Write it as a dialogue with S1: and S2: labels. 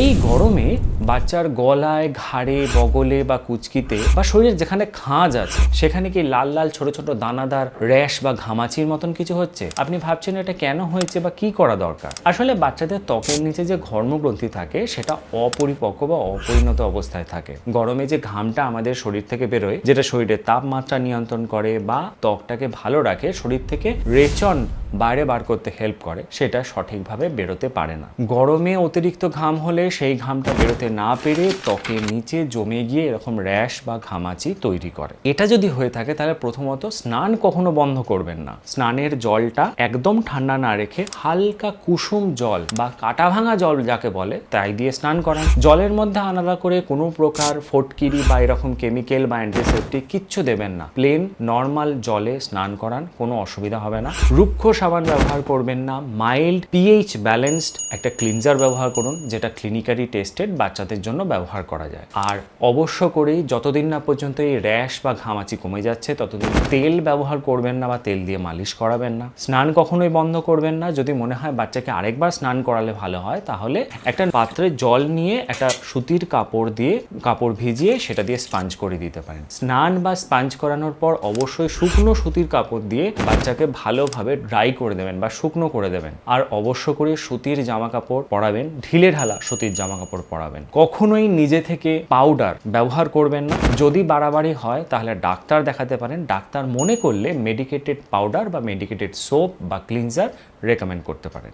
S1: এই গরমে বাচ্চার গলায়, ঘাড়ে, বগলে বা কুচকিতে বা শরীরের যেখানে খাঁজ আছে, সেখানে কি লাল লাল ছোট ছোট দানাদার, র্যাশ বা ঘামাচির মতন কিছু হচ্ছে? আপনি ভাবছেন এটা কেন হয়েছে বা কি করা দরকার? আসলে বাচ্চাদের ত্বকের নিচে যে ঘর্মগ্রন্থি থাকে, সেটা অপরিপক্ক বা অপরিণত অবস্থায় থাকে। গরমে যে ঘামটা আমাদের শরীর থেকে বেরোয়, যেটা শরীরের তাপমাত্রা নিয়ন্ত্রণ করে বা ত্বকটাকে ভালো রাখে, শরীর থেকে রেচন বাইরে বার করতে হেল্প করে, সেটা সঠিকভাবে বেরোতে পারে না। গরমে অতিরিক্ত ঘাম হলে সেই ঘামটা বেরোতে না পেরে ত্বকের নিচে জমে গিয়ে এরকম র্যাশ বা ঘামাচি তৈরি করে। এটা যদি হয়ে থাকে, তাহলে প্রথমত স্নান কখনো বন্ধ করবেন না। স্নানের জলটা একদম ঠান্ডা না রেখে হালকা কুসুম জল বা কাটা ভাঙা জল যাকে বলে, তাই দিয়ে স্নান করান। জলের মধ্যে আলাদা করে কোনো প্রকার ফটকিরি বা এরকম কেমিক্যাল বা অ্যান্টিসেপটিক কিচ্ছু দেবেন না। প্লেন নর্মাল জলে স্নান করান, কোনো অসুবিধা হবে না। রুক্ষ সাবান ব্যবহার করবেন না। মাইল্ড পিএইচ ব্যালেন্সড একটা ক্লিনজার ব্যবহার করুন, যেটা ক্লিনিক্যালি টেস্টেড বাচ্চাদের জন্য ব্যবহার করা যায়। আর অবশ্য করেই যতদিন না পর্যন্ত এই র্যাশ বা ঘামাচি কমে যাচ্ছে, ততদিন তেল ব্যবহার করবেন না বা তেল দিয়ে মালিশ করাবেন না। স্নান কখনোই বন্ধ করবেন না। যদি মনে হয় বাচ্চাকে আরেকবার স্নান করালে ভালো হয়, তাহলে একটা পাত্রে জল নিয়ে একটা সুতির কাপড় দিয়ে, কাপড় ভিজিয়ে সেটা দিয়ে স্পাঞ্জ করে দিতে পারেন। স্নান বা স্পাঞ্জ করানোর পর অবশ্যই শুকনো সুতির কাপড় দিয়ে বাচ্চাকে ভালোভাবে ড্রাই করে দেবেন বা শুকনো করে দেবেন। আর অবশ্য করে সুতির জামা কাপড় পরাবেন, ঢিলে ঢালা সুতির জামা কাপড় পরাবেন। কখনোই নিজে থেকে পাউডার ব্যবহার করবেন না। যদি বাড়াবাড়ি হয়, তাহলে ডাক্তার দেখাতে পারেন। ডাক্তার মনে করলে মেডিকেটেড পাউডার বা মেডিকেটেড সোপ বা ক্লিনজার রেকমেন্ড করতে পারেন।